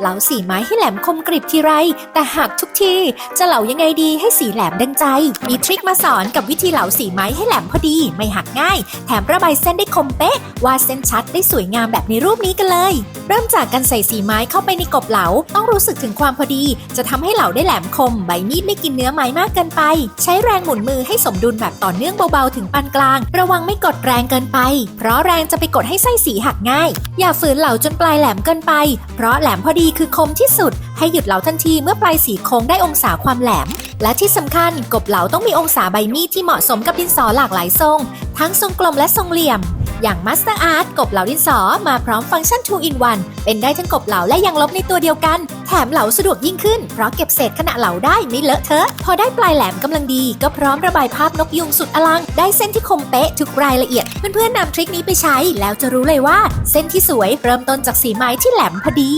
เหลาสีไม้ให้แหลมคมกริบทีไร แต่หักทุกที จะเหลายังไงดีให้สีแหลมดังใจ มีทริคมาสอนกับวิธีเหลาสีไม้ให้แหลมพอดี ไม่หักง่าย แถมระบายเส้นได้คมเป๊ะวาดเส้นชัดได้สวยงามแบบในรูปนี้กันเลย เริ่มจากการใส่สีไม้เข้าไปในกบเหลา ต้องรู้สึกถึงความพอดี จะทำให้เหลาได้แหลมคม ใบมีดไม่กินเนื้อไม้มากเกินไป ใช้แรงหมุนมือให้สมดุลแบบต่อเนื่องเบาๆถึงปานกลาง ระวังไม่กดแรงเกินไป เพราะแรงจะไปกดให้ไส้สีหักง่าย อย่าฝืนเหลาจนปลายแหลมเกินไป เพราะแหลมพอดีคือคมที่สุด ให้หยุดเหลาทันทีเมื่อปลายสีโค้งได้องศาความแหลม และที่สำคัญกบเหลาต้องมีองศาใบมีดที่เหมาะสมกับดินสอหลากหลายทรง ทั้งทรงกลมและทรงเหลี่ยม อย่าง Master Art กบเหลาดินสอมาพร้อมฟังก์ชัน 2 in 1 เป็นได้ทั้งกบเหลาและยังลบในตัวเดียวกัน แถมเหลาสะดวกยิ่งขึ้น เพราะเก็บเศษขณะเหลาได้ไม่เลอะเทอะ พอได้ปลายแหลมกำลังดี ก็พร้อมระบายภาพนกยุงสุดอลัง ได้เส้นที่คมเป๊ะทุกรายละเอียด เพื่อนๆนำทริคนี้ไปใช้แล้วจะรู้เลยว่า เส้นที่สวยเริ่มต้นจากสีไม้ที่แหลมพอดี